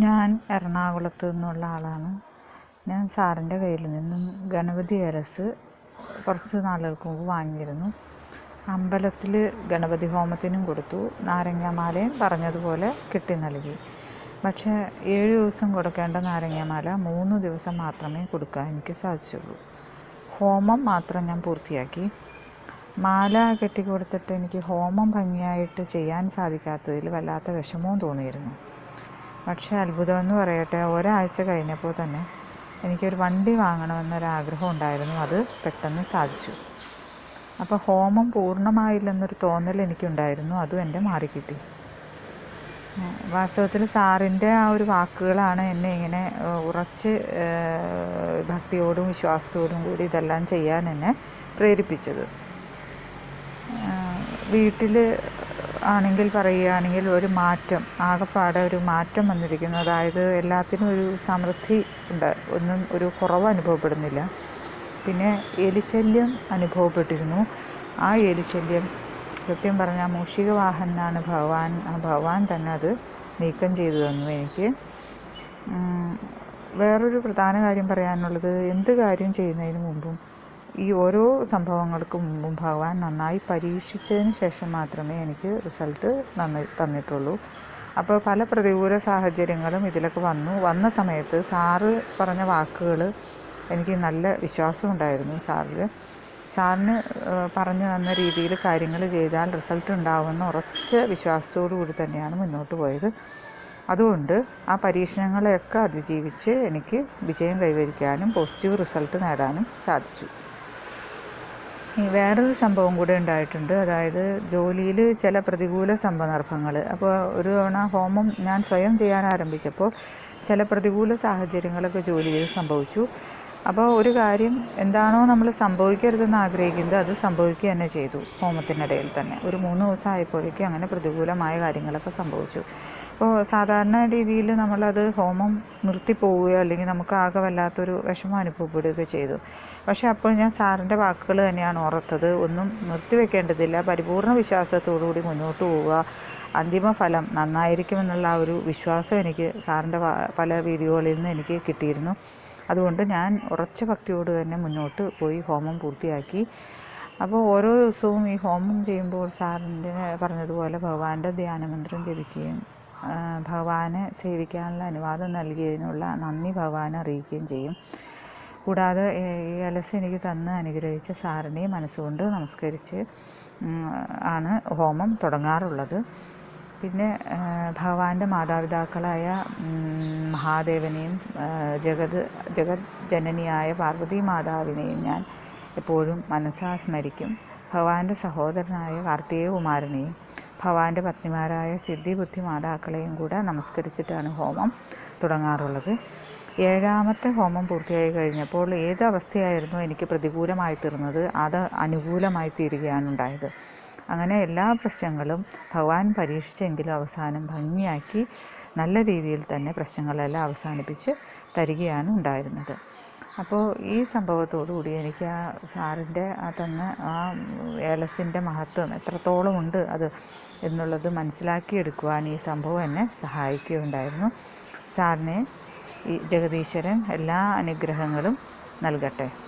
ഞാൻ എറണാകുളത്ത് നിന്നുള്ള ആളാണ്. ഞാൻ സാറിന്റെ കയ്യിൽ നിന്നും ഗണപതി എരസ് കുറച്ച് നാളുകൾക്ക് മുമ്പ് വാങ്ങിയിരുന്നു. അമ്പലത്തിൽ ഗണപതി ഹോമത്തിനും കൊടുത്തു. നാരങ്ങാമാലയും പറഞ്ഞതുപോലെ കെട്ടി നൽകി. പക്ഷേ ഏഴ് ദിവസം കൊടുക്കേണ്ട നാരങ്ങാമാല മൂന്ന് ദിവസം മാത്രമേ കൊടുക്കാൻ എനിക്ക് സാധിച്ചുള്ളൂ. ഹോമം മാത്രം ഞാൻ പൂർത്തിയാക്കി. മാല കെട്ടി കെട്ടിക്കൊടുത്തിട്ട് എനിക്ക് ഹോമം ഭംഗിയായിട്ട് ചെയ്യാൻ സാധിക്കാത്തതിൽ വല്ലാത്ത വിഷമവും തോന്നിയിരുന്നു. പക്ഷേ അത്ഭുതമെന്ന് പറയട്ടെ ഒരാഴ്ച കഴിഞ്ഞപ്പോൾ തന്നെ എനിക്കൊരു വണ്ടി വാങ്ങണമെന്നൊരാഗ്രഹം ഉണ്ടായിരുന്നു അത് പെട്ടെന്ന് സാധിച്ചു. അപ്പോൾ ഹോമം പൂർണമായില്ലെന്നൊരു തോന്നൽ എനിക്കുണ്ടായിരുന്നു. അതും എന്റെ മാറിക്കിട്ടി. വാസ്തവത്തിൽ സാറിന്റെ ആ ഒരു വാക്കുകളാണ് എന്നെ ഇങ്ങനെ ഉറച്ച് ഭക്തിയോടും വിശ്വാസത്തോടും കൂടി ഇതെല്ലാം ചെയ്യാൻ എന്നെ പ്രേരിപ്പിച്ചത്. വീട്ടിൽ ആണെങ്കിൽ പറയുകയാണെങ്കിൽ ഒരു മാറ്റം ആകെപ്പാടെ ഒരു മാറ്റം വന്നിരിക്കുന്നു. അതായത് എല്ലാത്തിനും ഒരു സമൃദ്ധി ഉണ്ട്. ഒന്നും ഒരു കുറവ് അനുഭവപ്പെടുന്നില്ല. പിന്നെ എലിശല്യം അനുഭവപ്പെട്ടിരുന്നു. ആ എലിശല്യം സത്യം പറഞ്ഞാൽ മൂഷിക വാഹനാണ് ഭഗവാൻ ആ ഭഗവാൻ തന്നെ അത് നീക്കം ചെയ്തു തന്നു എനിക്ക്. വേറൊരു പ്രധാന കാര്യം പറയാനുള്ളത് എന്ത് കാര്യം ചെയ്യുന്നതിന് മുമ്പും ഈ ഓരോ സംഭവങ്ങൾക്കും മുമ്പും ഭഗവാൻ നന്നായി പരീക്ഷിച്ചതിന് ശേഷം മാത്രമേ എനിക്ക് റിസൾട്ട് നന്ന തന്നിട്ടുള്ളൂ. അപ്പോൾ പല പ്രതികൂല സാഹചര്യങ്ങളും ഇതിലൊക്കെ വന്നു. വന്ന സമയത്ത് സാറ് പറഞ്ഞ വാക്കുകൾ എനിക്ക് നല്ല വിശ്വാസം ഉണ്ടായിരുന്നു സാറിൽ സാറിന് പറഞ്ഞു തന്ന രീതിയിൽ കാര്യങ്ങൾ ചെയ്താൽ റിസൾട്ട് ഉണ്ടാവുമെന്ന് ഉറച്ച വിശ്വാസത്തോടു കൂടി തന്നെയാണ് മുന്നോട്ട് പോയത്. അതുകൊണ്ട് ആ പരീക്ഷണങ്ങളെയൊക്കെ അതിജീവിച്ച് എനിക്ക് വിജയം കൈവരിക്കാനും പോസിറ്റീവ് റിസൾട്ട് നേടാനും സാധിച്ചു. വേറൊരു സംഭവം കൂടെ ഉണ്ടായിട്ടുണ്ട്. അതായത് ജോലിയിൽ ചില പ്രതികൂല സന്ദർഭങ്ങൾ അപ്പോൾ ഒരു തവണ ഹോമം ഞാൻ സ്വയം ചെയ്യാൻ ആരംഭിച്ചപ്പോൾ ചില പ്രതികൂല സാഹചര്യങ്ങളൊക്കെ ജോലിയിൽ സംഭവിച്ചു. അപ്പോൾ ഒരു കാര്യം എന്താണോ നമ്മൾ സംഭവിക്കരുതെന്ന് ആഗ്രഹിക്കുന്നത് അത് സംഭവിക്കുക തന്നെ ചെയ്തു ഹോമത്തിനിടയിൽ തന്നെ. ഒരു മൂന്ന് ദിവസം ആയപ്പോഴേക്കും അങ്ങനെ പ്രതികൂലമായ കാര്യങ്ങളൊക്കെ സംഭവിച്ചു. അപ്പോൾ സാധാരണ രീതിയിൽ നമ്മളത് ഹോമം നിർത്തിപ്പോവുകയോ അല്ലെങ്കിൽ നമുക്ക് ആകെ വല്ലാത്തൊരു വിഷമം അനുഭവപ്പെടുകയൊക്കെ ചെയ്തു. പക്ഷേ അപ്പോൾ ഞാൻ സാറിന്റെ വാക്കുകൾ തന്നെയാണ് ഓർത്തത്. ഒന്നും നിർത്തിവെക്കേണ്ടതില്ല പരിപൂർണ വിശ്വാസത്തോടുകൂടി മുന്നോട്ട് പോവുക. അന്തിമ ഫലം നന്നായിരിക്കുമെന്നുള്ള ആ ഒരു വിശ്വാസം എനിക്ക് സാറിന്റെ പല വീഡിയോകളിൽ നിന്ന് എനിക്ക് കിട്ടിയിരുന്നു. അതുകൊണ്ട് ഞാൻ ഉറച്ച ഭക്തിയോട് തന്നെ മുന്നോട്ട് പോയി ഹോമം പൂർത്തിയാക്കി. അപ്പോൾ ഓരോ ദിവസവും ഈ ഹോമം ചെയ്യുമ്പോൾ സാറിന്റെ പറഞ്ഞതുപോലെ ഭഗവാന്റെ ധ്യാനമന്ത്രം ജപിക്കുകയും ഭഗവാനെ സേവിക്കാനുള്ള അനുവാദം നൽകിയതിനുള്ള നന്ദി ഭഗവാനെ അറിയിക്കുകയും ചെയ്യും. കൂടാതെ ഈ അലസ് എനിക്ക് തന്ന് അനുഗ്രഹിച്ച സാറിനെയും മനസ്സുകൊണ്ട് നമസ്കരിച്ച് ആണ് ഹോമം തുടങ്ങാറുള്ളത്. പിന്നെ ഭഗവാന്റെ മാതാപിതാക്കളായ മഹാദേവനെയും ജഗത് ജഗത് ജനനിയായ പാർവതി മാതാവിനെയും ഞാൻ എപ്പോഴും മനസ്സാ സ്മരിക്കും. ഭഗവാന്റെ സഹോദരനായ കാർത്തികകുമാരനെയും ഭഗവാന്റെ പത്നിമാരായ സിദ്ധി ബുദ്ധി മാതാക്കളെയും കൂടെ നമസ്കരിച്ചിട്ടാണ് ഹോമം തുടങ്ങാറുള്ളത്. ഏഴാമത്തെ ഹോമം പൂർത്തിയായി കഴിഞ്ഞപ്പോൾ ഏത് അവസ്ഥയായിരുന്നു എനിക്ക് പ്രതികൂലമായി തീർന്നത് അത് അനുകൂലമായി തീരുകയാണ് ഉണ്ടായത് അങ്ങനെ എല്ലാ പ്രശ്നങ്ങളും ഭഗവാൻ പരീക്ഷിച്ചെങ്കിലും അവസാനം ഭംഗിയാക്കി നല്ല രീതിയിൽ തന്നെ പ്രശ്നങ്ങളെല്ലാം അവസാനിപ്പിച്ച് തരികയാണ് ഉണ്ടായിരുന്നത്. അപ്പോൾ ഈ സംഭവത്തോടുകൂടി എനിക്ക് ആ സാറിന്റെ ആ തന്ന ആ ഏലസിന്റെ മഹത്വം എത്രത്തോളം ഉണ്ട് അത് എന്നുള്ളത് മനസ്സിലാക്കിയെടുക്കുവാൻ ഈ സംഭവം എന്നെ സഹായിക്കുകയുണ്ടായിരുന്നു. സാറിനെ ഈ ജഗദീശ്വരൻ എല്ലാ അനുഗ്രഹങ്ങളും നൽകട്ടെ.